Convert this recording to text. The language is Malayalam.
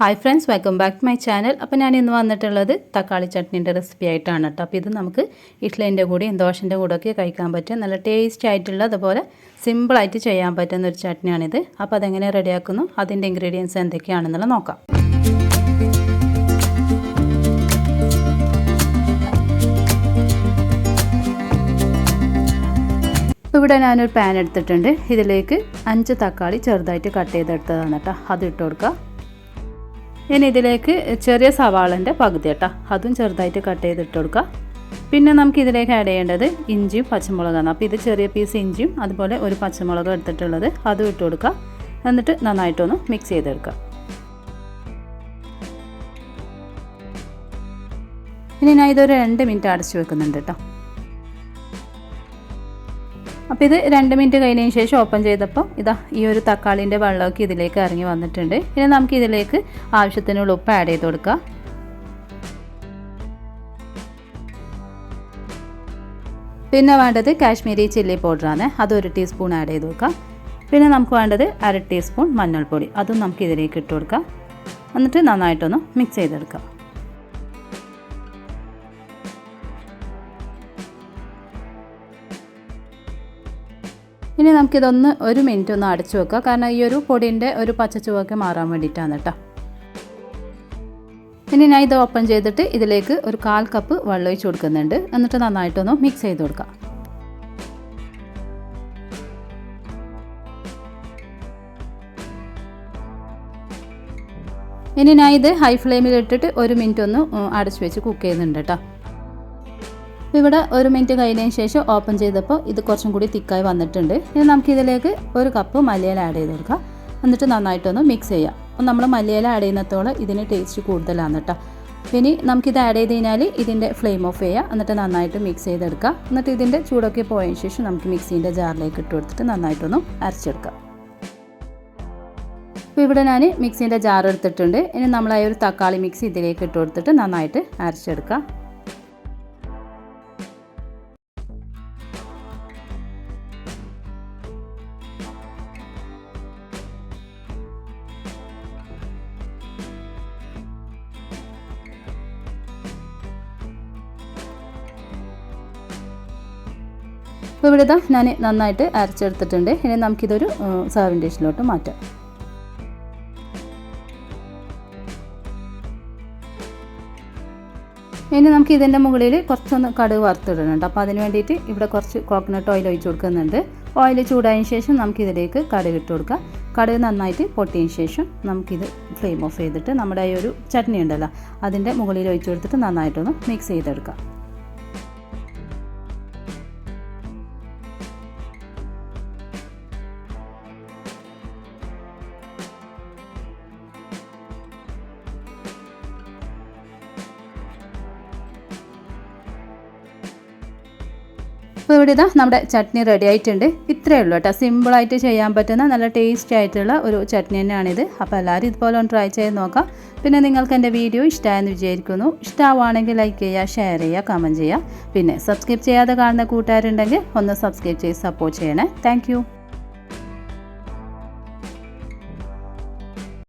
Hi friends welcome back to my channel അപ്പോൾ ഞാൻ ഇന്ന് വന്നിട്ടുള്ളത് തക്കാളി ചട്നീന്റെ റെസിപ്പി ആയിട്ടാണ് കേട്ടോ. അപ്പോൾ ഇത് നമുക്ക് ഇഡ്ലിന്റെ കൂടെയും ദോശന്റെ കൂടെ ഒക്കെ കഴിക്കാൻ പറ്റും. നല്ല ടേസ്റ്റ് ആയിട്ടുള്ള അതുപോലെ സിമ്പിളായിട്ട് ചെയ്യാൻ പറ്റുന്ന ഒരു ചട്നിയാണിത്. അപ്പോൾ അതെങ്ങനെ റെഡിയാക്കുന്നു അതിന്റെ ഇൻഗ്രീഡിയൻസ് എന്തൊക്കെയാണെന്നുള്ളത് നോക്കാം. ഇവിടെ ഞാനൊരു പാൻ എടുത്തിട്ടുണ്ട്. ഇതിലേക്ക് അഞ്ച് തക്കാളി ചെറുതായിട്ട് കട്ട് ചെയ്തെടുത്തതാണ് കേട്ടോ. അത് ഇട്ട് കൊടുക്കുക. ഇനി ഇതിലേക്ക് ചെറിയ സവാളന്റെ പകുതി കേട്ടോ. അതും ചെറുതായിട്ട് കട്ട് ചെയ്തിട്ട് കൊടുക്കുക. പിന്നെ നമുക്ക് ഇതിലേക്ക് ആഡ് ചെയ്യേണ്ടത് ഇഞ്ചിയും പച്ചമുളകാണ്. അപ്പോൾ ഇത് ചെറിയ പീസ് ഇഞ്ചിയും അതുപോലെ ഒരു പച്ചമുളകും എടുത്തിട്ടുള്ളത് അതും ഇട്ട് കൊടുക്കുക. എന്നിട്ട് നന്നായിട്ടൊന്ന് മിക്സ് ചെയ്തെടുക്കുക. ഇനി ഞാൻ ഇതൊരു രണ്ട് മിനിറ്റ് അടച്ചു വെക്കുന്നുണ്ട് കേട്ടോ. അപ്പോൾ ഇത് രണ്ട് മിനിറ്റ് കഴിഞ്ഞതിന് ശേഷം ഓപ്പൺ ചെയ്തപ്പോൾ ഇതാ ഈ ഒരു തക്കാളിന്റെ വെള്ളമൊക്കെ ഇതിലേക്ക് ഇറങ്ങി വന്നിട്ടുണ്ട്. ഇനി നമുക്ക് ഇതിലേക്ക് ആവശ്യത്തിനുള്ള ഉപ്പ് ആഡ് ചെയ്ത് കൊടുക്കുക പിന്നെ വേണ്ടത് കാശ്മീരി ചില്ലി പൗഡറാണ്. അതൊരു ടീസ്പൂൺ ആഡ് ചെയ്ത് കൊടുക്കാം. പിന്നെ നമുക്ക് വേണ്ടത് അര ടീസ്പൂൺ മഞ്ഞൾപ്പൊടി. അതും നമുക്ക് ഇതിലേക്ക് ഇട്ട് കൊടുക്കാം. എന്നിട്ട് നന്നായിട്ടൊന്ന് മിക്സ് ചെയ്തെടുക്കാം. ഇനി നമുക്കിതൊന്ന് ഒരു മിനിറ്റ് ഒന്ന് അടച്ചു വെക്കുക കാരണം ഈ ഒരു പൊടിന്റെ ഒരു പച്ച ചുവക്ക് മാറാൻ വേണ്ടിയിട്ടാണ് കേട്ടോ. ഇനി ഞാൻ ഇത് ഓപ്പൺ ചെയ്തിട്ട് ഇതിലേക്ക് ഒരു കാൽ കപ്പ് വെള്ളം ഒഴിച്ച് കൊടുക്കുന്നുണ്ട്. എന്നിട്ട് നന്നായിട്ടൊന്ന് മിക്സ് ചെയ്ത് കൊടുക്കാം. ഇനി ഞാൻ ഇത് ഹൈ ഫ്ലെയിമിൽ ഇട്ടിട്ട് ഒരു മിനിറ്റ് ഒന്ന് അടച്ചു വെച്ച് കുക്ക് ചെയ്യുന്നുണ്ട് കേട്ടോ. ഇവിടെ ഒരു മിനിറ്റ് കഴിഞ്ഞതിന് ശേഷം ഓപ്പൺ ചെയ്തപ്പോൾ ഇത് കുറച്ചും കൂടി തിക്കായി വന്നിട്ടുണ്ട്. ഇനി നമുക്കിതിലേക്ക് ഒരു കപ്പ് മല്ലിയില ആഡ് ചെയ്ത് കൊടുക്കാം. എന്നിട്ട് നന്നായിട്ടൊന്ന് മിക്സ് ചെയ്യാം. അപ്പോൾ നമ്മൾ മല്ലിയില ആഡ് ചെയ്യുന്നത്തോളം ഇതിന് ടേസ്റ്റ് കൂടുതലാണ് കേട്ടോ. ഇനി നമുക്കിത് ആഡ് ചെയ്ത് കഴിഞ്ഞാൽ ഇതിന്റെ ഫ്ലെയിം ഓഫ് ചെയ്യുക എന്നിട്ട് നന്നായിട്ട് മിക്സ് ചെയ്തെടുക്കുക എന്നിട്ട് ഇതിന്റെ ചൂടൊക്കെ പോയതിന് ശേഷം നമുക്ക് മിക്സീന്റെ ജാറിലേക്ക് ഇട്ട് കൊടുത്തിട്ട് നന്നായിട്ടൊന്ന് അരച്ചെടുക്കാം. അപ്പോൾ ഇവിടെ ഞാൻ മിക്സീന്റെ ജാർ എടുത്തിട്ടുണ്ട്. ഇനി നമ്മൾ ആ ഒരു തക്കാളി മിക്സ് ഇതിലേക്ക് ഇട്ട് കൊടുത്തിട്ട് നന്നായിട്ട് അരച്ചെടുക്കുക അപ്പോൾ ഇവിടെ ഇതാ ഞാൻ നന്നായിട്ട് അരച്ചെടുത്തിട്ടുണ്ട്. ഇനി നമുക്കിതൊരു സർവിങ് ഡിഷിലോട്ട് മാറ്റാം. ഇനി നമുക്ക് ഇതിന്റെ മുകളിൽ കുറച്ചൊന്ന് കടുക് വറുത്തിടുന്നുണ്ട് അപ്പോൾ അതിന് വേണ്ടിയിട്ട് ഇവിടെ കുറച്ച് കോക്കനട്ട് ഓയിൽ ഒഴിച്ച് കൊടുക്കുന്നുണ്ട്. ഓയിൽ ചൂടായതിന് ശേഷം നമുക്കിതിലേക്ക് കടുക് ഇട്ട് കൊടുക്കാം. കടുക് നന്നായിട്ട് പൊട്ടിയതിന് ശേഷം നമുക്കിത് ഫ്ലെയിം ഓഫ് ചെയ്തിട്ട് നമ്മുടെ ഈ ഒരു ചട്നി ഉണ്ടല്ലോ അതിന്റെ മുകളിൽ ഒഴിച്ച് കൊടുത്തിട്ട് നന്നായിട്ടൊന്ന് മിക്സ് ചെയ്തെടുക്കാം. അപ്പോൾ ഇവിടെ ഇതാ നമ്മുടെ ചട്നി റെഡി ആയിട്ടുണ്ട്. ഇത്രയേ ഉള്ളൂ കേട്ടോ. സിമ്പിളായിട്ട് ചെയ്യാൻ പറ്റുന്ന നല്ല ടേസ്റ്റി ആയിട്ടുള്ള ഒരു ചട്നി തന്നെയാണിത്. അപ്പോൾ എല്ലാവരും ഇതുപോലെ ഒന്ന് ട്രൈ ചെയ്ത് നോക്കാം. പിന്നെ നിങ്ങൾക്ക് എന്റെ വീഡിയോ ഇഷ്ടമായെന്ന് വിചാരിക്കുന്നു. ഇഷ്ടമാവുകയാണെങ്കിൽ ലൈക്ക് ചെയ്യുക ഷെയർ ചെയ്യുക കമന്റ് ചെയ്യുക. പിന്നെ സബ്സ്ക്രൈബ് ചെയ്യാതെ കാണുന്ന കൂട്ടുകാരുണ്ടെങ്കിൽ ഒന്ന് സബ്സ്ക്രൈബ് ചെയ്ത് സപ്പോർട്ട് ചെയ്യണേ. താങ്ക്